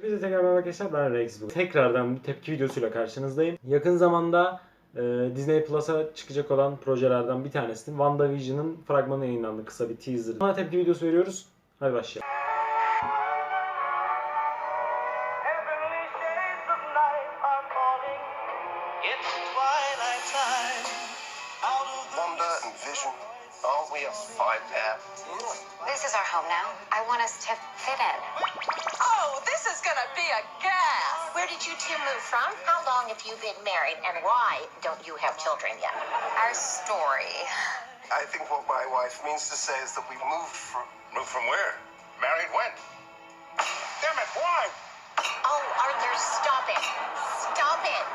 Hepinize tekrar merhaba arkadaşlar ben Rex. Tekrardan bir tepki videosuyla karşınızdayım. Yakın zamanda e, Disney Plus'a çıkacak olan projelerden bir tanesi WandaVision'ın fragmanı yayınlandı. Kısa bir teaser. Buna tepki videosu veriyoruz. Hadi başlayalım. Aren't we a five pair? This is our home now. I want us to fit in. This is gonna be a gas! Where did you two move from? How long have you been married? And why don't you have children yet? Our story. I think what my wife means to say is that we moved from. Moved from where? Married when? Damn it, why? Oh, Arthur, stop it. Stop it.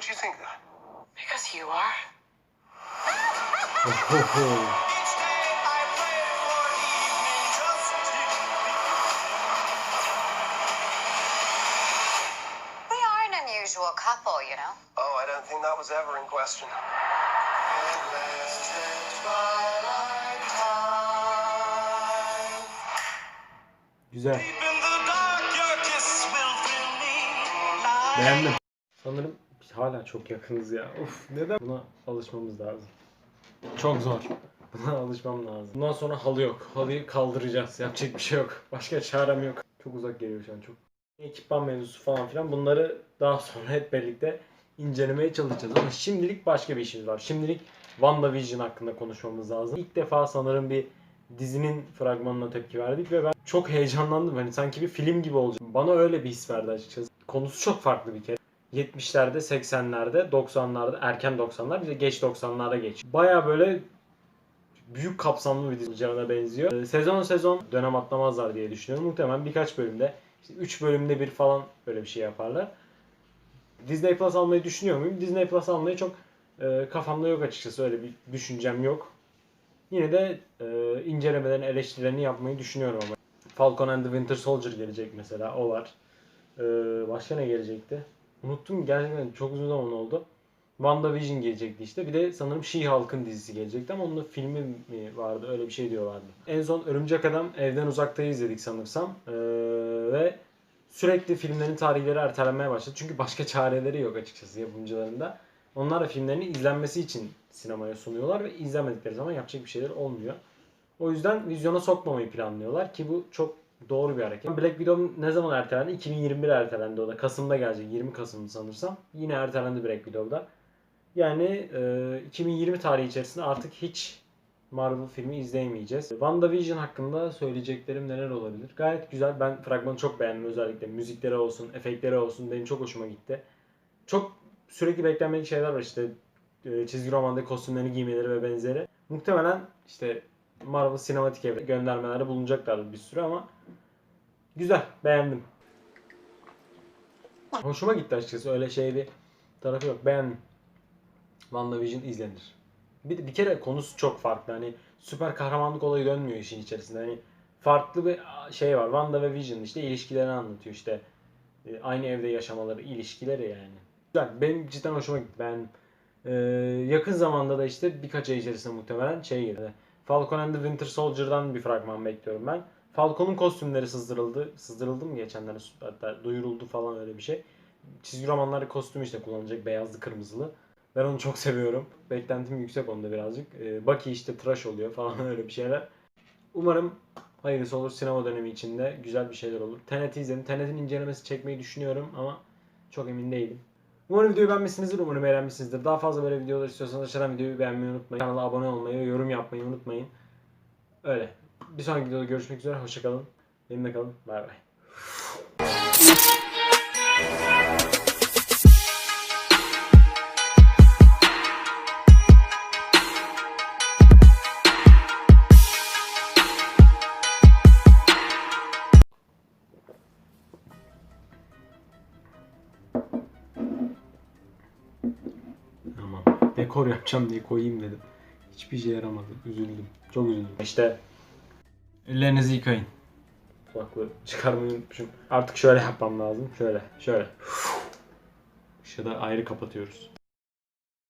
would you think that? Because you are. we are an unusual couple, you know. Oh, I don't think that was ever in question. Güzel. Beğendim. Sanırım biz hala çok yakınız ya. Uf neden? Buna alışmamız lazım. Çok zor. Buna alışmam lazım. Bundan sonra halı yok. Halıyı kaldıracağız. Yapacak bir şey yok. Başka çarem yok. Çok uzak geliyor şu an çok. Ekipman mevzusu falan filan bunları daha sonra hep birlikte incelemeye çalışacağız. Ama şimdilik başka bir işimiz var. Şimdilik WandaVision hakkında konuşmamız lazım. İlk defa sanırım bir dizinin fragmanına tepki verdik ve ben çok heyecanlandım. Hani sanki bir film gibi olacak. Bana öyle bir his verdi açıkçası. Konusu çok farklı bir kere. 70'lerde, 80'lerde, 90'larda, erken 90'lar bir de geç 90'lara geç. Baya böyle büyük kapsamlı bir dizi olacağına benziyor. Ee, Sezon sezon dönem atlamazlar diye düşünüyorum. Muhtemelen birkaç bölümde, işte 3 bölümde bir falan böyle bir şey yaparlar. Disney Plus almayı düşünüyor muyum? Disney Plus almayı çok e, kafamda yok açıkçası. Öyle bir düşüncem yok. Yine de e, incelemelerini, eleştirilerini yapmayı düşünüyorum ama. Falcon and the Winter Soldier gelecek mesela. O var. Ee, başka ne gelecekti? Unuttum gerçekten çok uzun zaman oldu. WandaVision gelecekti işte. Bir de sanırım She-Hulk'ın dizisi gelecekti ama onun da filmi mi vardı? Öyle bir şey diyorlardı. En son Örümcek Adam Evden Uzak'ta izledik sanırsam. Ee, ve sürekli filmlerin tarihleri ertelenmeye başladı. Çünkü başka çareleri yok açıkçası yapımcılarında. Onlar da filmlerini izlenmesi için sinemaya sunuyorlar ve izlemedikleri zaman yapacak bir şeyler olmuyor. O yüzden vizyona sokmamayı planlıyorlar ki bu çok doğru bir hareket. Black Widow ne zaman ertelendi? 2021 ertelendi o da. Kasım'da gelecek. 20 Kasım'dı sanırsam. Yine ertelendi Black Widow'da. Yani e, 2020 tarihi içerisinde artık hiç Marvel filmi izleyemeyeceğiz. WandaVision hakkında söyleyeceklerim neler olabilir? Gayet güzel. Ben fragmanı çok beğendim özellikle. Müzikleri olsun, efektleri olsun benim çok hoşuma gitti. Çok sürekli beklenmedik şeyler var işte e, çizgi romandaki kostümlerini giymeleri ve benzeri. Muhtemelen işte Marvel sinematik evre göndermelerde bulunacaklardır bir sürü ama güzel, beğendim. Hoşuma gitti açıkçası öyle şey bir tarafı yok. Beğendim. WandaVision izlenir. Bir, bir kere konusu çok farklı. Hani süper kahramanlık olayı dönmüyor işin içerisinde. Hani farklı bir şey var. Wanda ve Vision işte ilişkilerini anlatıyor işte. E, Aynı evde yaşamaları, ilişkileri yani. Güzel. Benim cidden hoşuma gitti. Ben e, yakın zamanda da işte birkaç ay içerisinde muhtemelen şey gelir. Falcon and the Winter Soldier'dan bir fragman bekliyorum ben. Falcon'un kostümleri sızdırıldı. Sızdırıldı mı geçenlerde? Hatta duyuruldu falan öyle bir şey. Çizgi romanlarda kostüm işte kullanacak beyazlı kırmızılı. Ben onu çok seviyorum. Beklentim yüksek onda birazcık. Ee, Bucky işte tıraş oluyor falan öyle bir şeyler. Umarım hayırlısı olur. Sinema dönemi içinde güzel bir şeyler olur. Tenet'i izledim. Tenet'in incelemesi çekmeyi düşünüyorum ama çok emin değilim. Umarım videoyu beğenmişsinizdir. Umarım beğenmişsinizdir. Daha fazla böyle videolar istiyorsanız aşağıdan videoyu beğenmeyi unutmayın. Kanala abone olmayı ve yorum yapmayı unutmayın. Öyle. Bir sonraki videoda görüşmek üzere. Hoşçakalın. Benimle kalın. Bay bay. Dekor yapacağım diye koyayım dedim. Hiçbir şey yaramadı. Üzüldüm. Çok üzüldüm. İşte Ellerinizi yıkayın. Kulaklığı çıkarmayı unutmuşum. Artık şöyle yapmam lazım. Şöyle, şöyle. Işığı da ayrı kapatıyoruz.